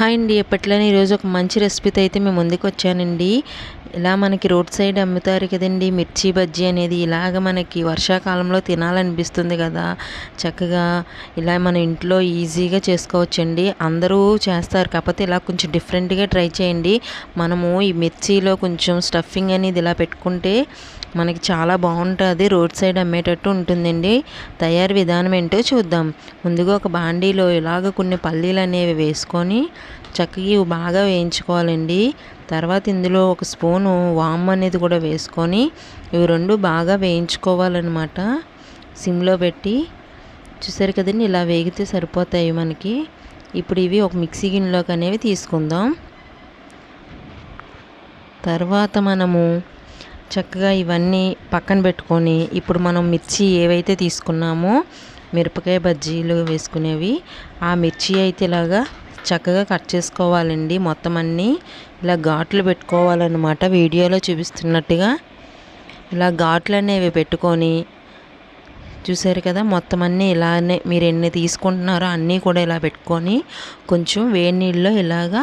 Hi అండి. ఎప్పట్లోనే ఈరోజు ఒక మంచి రెసిపీతో అయితే మేము ముందుకు వచ్చానండి ఇలా మనకి రోడ్ సైడ్ అమ్ముతారు కదండి. మిర్చి బజ్జీ అనేది ఇలాగ మనకి వర్షాకాలంలో తినాలనిపిస్తుంది కదా. చక్కగా ఇలా మన ఇంట్లో ఈజీగా చేసుకోవచ్చండి. అందరూ చేస్తారు. కాకపోతే ఇలా కొంచెం డిఫరెంట్గా ట్రై చేయండి. మనము ఈ మిర్చిలో కొంచెం స్టఫింగ్ అనేది ఇలా పెట్టుకుంటే మనకి చాలా బాగుంటుంది. రోడ్ సైడ్ అమ్మేటట్టు ఉంటుందండి. తయారీ విధానం ఏంటో చూద్దాం. ముందుగా ఒక బాండీలో ఇలాగ కొన్ని పల్లీలు అనేవి వేసుకొని చక్కగా ఇవి బాగా వేయించుకోవాలండి. తర్వాత ఇందులో ఒక స్పూను వామ్ అనేది కూడా వేసుకొని ఇవి రెండు బాగా వేయించుకోవాలన్నమాట. సిమ్లో పెట్టి. చూసారు కదండి ఇలా వేగితే సరిపోతాయి మనకి. ఇప్పుడు ఇవి ఒక మిక్సీ గిన్నెలోకి అనేవి తీసుకుందాం. తర్వాత మనము చక్కగా ఇవన్నీ పక్కన పెట్టుకొని ఇప్పుడు మనం మిర్చి ఏవైతే తీసుకున్నామో మిరపకాయ బజ్జీలు వేసుకునేవి ఆ మిర్చి అయితే ఇలాగా చక్కగా కట్ చేసుకోవాలండి. మొత్తం అన్నీ ఇలా ఘాట్లు పెట్టుకోవాలన్నమాట. వీడియోలో చూపిస్తున్నట్టుగా ఇలా ఘాట్లు అనేవి పెట్టుకొని చూసారు కదా మొత్తం అన్నీ ఇలానే మీరు ఎన్ని తీసుకుంటున్నారో అన్నీ కూడా ఇలా పెట్టుకొని కొంచెం వేడి నీళ్ళలో ఇలాగా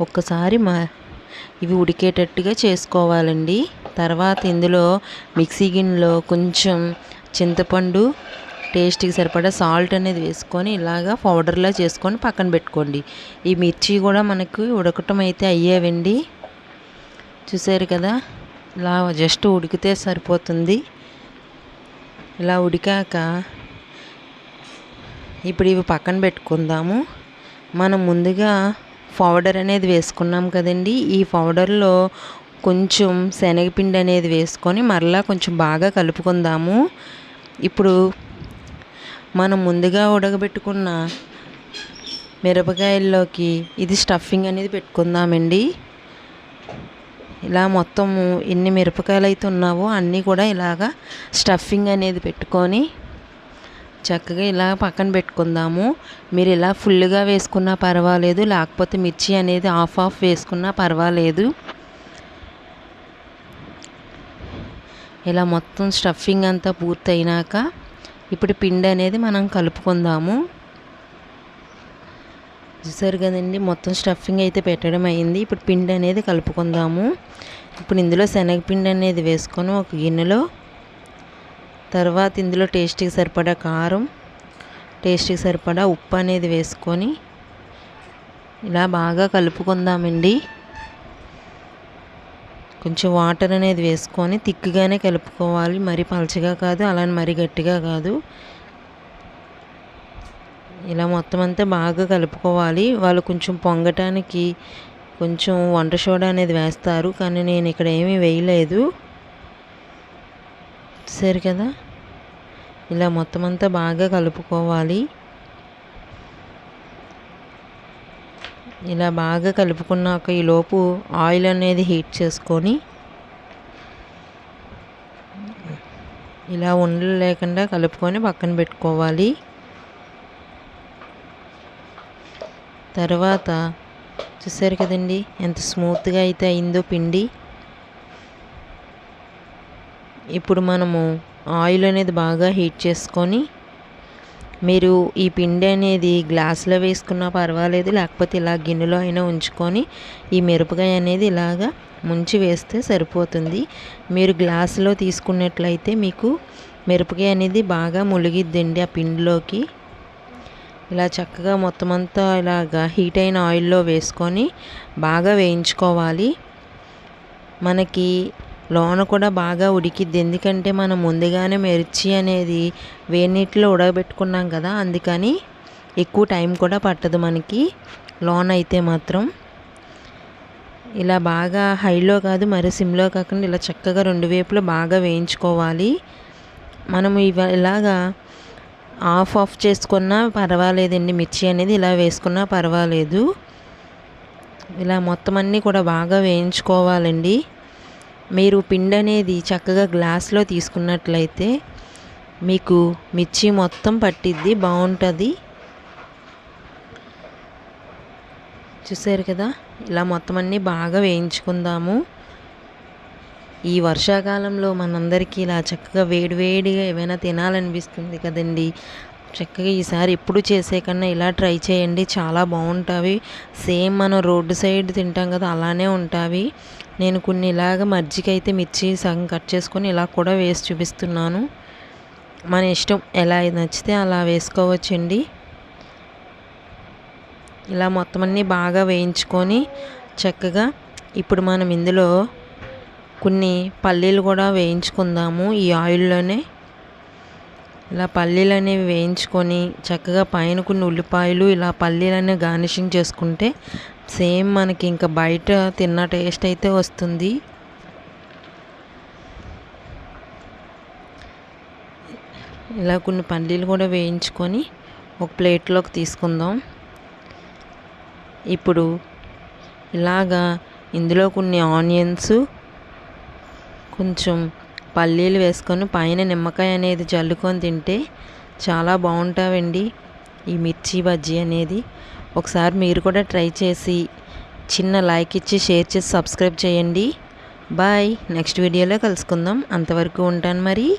ఒక్కసారి మా ఇవి ఉడికేటట్టుగా చేసుకోవాలండి. తర్వాత ఇందులో మిక్సీ గిన్నెలో కొంచెం చింతపండు టేస్ట్కి సరిపడా సాల్ట్ అనేది వేసుకొని ఇలాగా పౌడర్లా చేసుకొని పక్కన పెట్టుకోండి. ఈ మిర్చి కూడా మనకు ఉడకటం అయితే అయ్యేవండి. చూసారు కదా? ఇలా జస్ట్ ఉడికితే సరిపోతుంది. ఇలా ఉడికాక ఇప్పుడు ఇవి పక్కన పెట్టుకుందాము. మనం ముందుగా పౌడర్ అనేది వేసుకున్నాం కదండి. ఈ పౌడర్లో కొంచెం శనగపిండి అనేది వేసుకొని మరలా కొంచెం బాగా కలుపుకుందాము. ఇప్పుడు మనం ముందుగా ఉడకబెట్టుకున్న మిరపకాయల్లోకి ఇది స్టఫింగ్ అనేది పెట్టుకుందామండి. ఇలా మొత్తము ఎన్ని మిరపకాయలు అయితే ఉన్నావో అన్నీ కూడా ఇలాగా స్టఫింగ్ అనేది పెట్టుకొని చక్కగా ఇలా పక్కన పెట్టుకుందాము. మీరు ఇలా ఫుల్గా వేసుకున్నా పర్వాలేదు లేకపోతే మిర్చి అనేది ఆఫ్ ఆఫ్ వేసుకున్నా పర్వాలేదు. ఇలా మొత్తం స్టఫింగ్ అంతా పూర్తయినాక ఇప్పుడు పిండి అనేది మనం కలుపుకుందాము. చూసారు కదండి మొత్తం స్టఫింగ్ అయితే పెట్టడం అయింది. ఇప్పుడు పిండి అనేది కలుపుకుందాము. ఇప్పుడు ఇందులో శనగపిండి అనేది వేసుకొని ఒక గిన్నెలో తర్వాత ఇందులో టేస్ట్కి సరిపడా కారం టేస్ట్కి సరిపడా ఉప్పు అనేది వేసుకొని ఇలా బాగా కలుపుకుందామండి. కొంచెం వాటర్ అనేది వేసుకొని తిక్కుగానే కలుపుకోవాలి. మరీ పలచగా కాదు అలానే మరీ గట్టిగా కాదు. ఇలా మొత్తం అంతా బాగా కలుపుకోవాలి. వాళ్ళు కొంచెం పొంగటానికి కొంచెం వంట సోడా అనేది వేస్తారు. కానీ నేను ఇక్కడ ఏమీ వేయలేదు. సరే కదా? ఇలా మొత్తం అంతా బాగా కలుపుకోవాలి. ఇలా బాగా కలుపుకున్నాక ఈలోపు ఆయిల్ అనేది హీట్ చేసుకొని ఇలా ఉండలు లేకుండా కలుపుకొని పక్కన పెట్టుకోవాలి. తర్వాత చూసారు కదండి ఎంత స్మూత్గా అయితే అయిందో పిండి. ఇప్పుడు మనము ఆయిల్ అనేది బాగా హీట్ చేసుకొని మీరు ఈ పిండి అనేది గ్లాసులో వేసుకున్నా పర్వాలేదు లేకపోతే ఇలా గిన్నెలో అయినా ఉంచుకొని ఈ మిరపకాయ అనేది ఇలాగా ముంచి వేస్తే సరిపోతుంది. మీరు గ్లాసులో తీసుకున్నట్లయితే మీకు మిరపకాయ అనేది బాగా ములిగిద్దండి ఆ పిండిలోకి. ఇలా చక్కగా మొత్తం అంతా ఇలాగా హీట్ అయిన ఆయిల్లో వేసుకొని బాగా వేయించుకోవాలి. మనకి లోన కూడా బాగా ఉడికిద్ది. ఎందుకంటే మనం ముందుగానే మిర్చి అనేది వేడినీటిలో ఉడకబెట్టుకున్నాం కదా అందుకని ఎక్కువ టైం కూడా పట్టదు మనకి. లోన్ అయితే మాత్రం ఇలా బాగా హైలో కాదు మరి సిమ్లో కాకుండా ఇలా చక్కగా రెండు వేపులు బాగా వేయించుకోవాలి. మనం ఇవ ఇలాగా ఆఫ్ ఆఫ్ చేసుకున్నా పర్వాలేదండి. మిర్చి అనేది ఇలా వేసుకున్నా పర్వాలేదు. ఇలా మొత్తం అన్నీ కూడా బాగా వేయించుకోవాలండి. మీరు పిండి అనేది చక్కగా గ్లాస్లో తీసుకున్నట్లయితే మీకు మిర్చి మొత్తం పట్టిద్ది బాగుంటుంది. చూసారు కదా? ఇలా మొత్తం అన్నీ బాగా వేయించుకుందాము. ఈ వర్షాకాలంలో మనందరికీ ఇలా చక్కగా వేడివేడిగా ఏమైనా తినాలనిపిస్తుంది కదండి? చక్కగా ఈసారి ఎప్పుడు చేసే కన్నా ఇలా ట్రై చేయండి. చాలా బాగుంటాయి సేమ్ మనం రోడ్డు సైడ్ తింటాం కదా అలానే ఉంటాయి నేను కొన్ని ఇలాగ మజ్జిగ అయితే మిర్చి సగం కట్ చేసుకొని ఇలా కూడా వేసి చూపిస్తున్నాను. మన ఇష్టం ఎలా నచ్చితే అలా వేసుకోవచ్చండి. ఇలా మొత్తం అన్నీ బాగా వేయించుకొని చక్కగా ఇప్పుడు మనం ఇందులో కొన్ని పల్లీలు కూడా వేయించుకుందాము ఈ ఆయిల్లోనే. ఇలా పల్లీలు అనేవి వేయించుకొని చక్కగా పైన కొన్ని ఉల్లిపాయలు ఇలా పల్లీలు అనేవి గార్నిషింగ్ చేసుకుంటే సేమ్ మనకి ఇంకా బయట తిన్న టేస్ట్ అయితే వస్తుంది. ఇలా కొన్ని పల్లీలు కూడా వేయించుకొని ఒక ప్లేట్లోకి తీసుకుందాం. ఇప్పుడు ఇలాగా ఇందులో కొన్ని ఆనియన్స్ కొంచెం పల్లీలు వేసుకొని పైన నిమ్మకాయ అనేది చల్లుకొని తింటే చాలా బాగుంటావండి. ఈ మిర్చి బజ్జీ అనేది ఒకసారి మీరు కూడా ట్రై చేసి చిన్న లైక్ ఇచ్చి షేర్ చేసి సబ్స్క్రైబ్ చేయండి. బాయ్. నెక్స్ట్ వీడియోలో కలుసుకుందాం. అంతవరకు ఉంటాను మరి.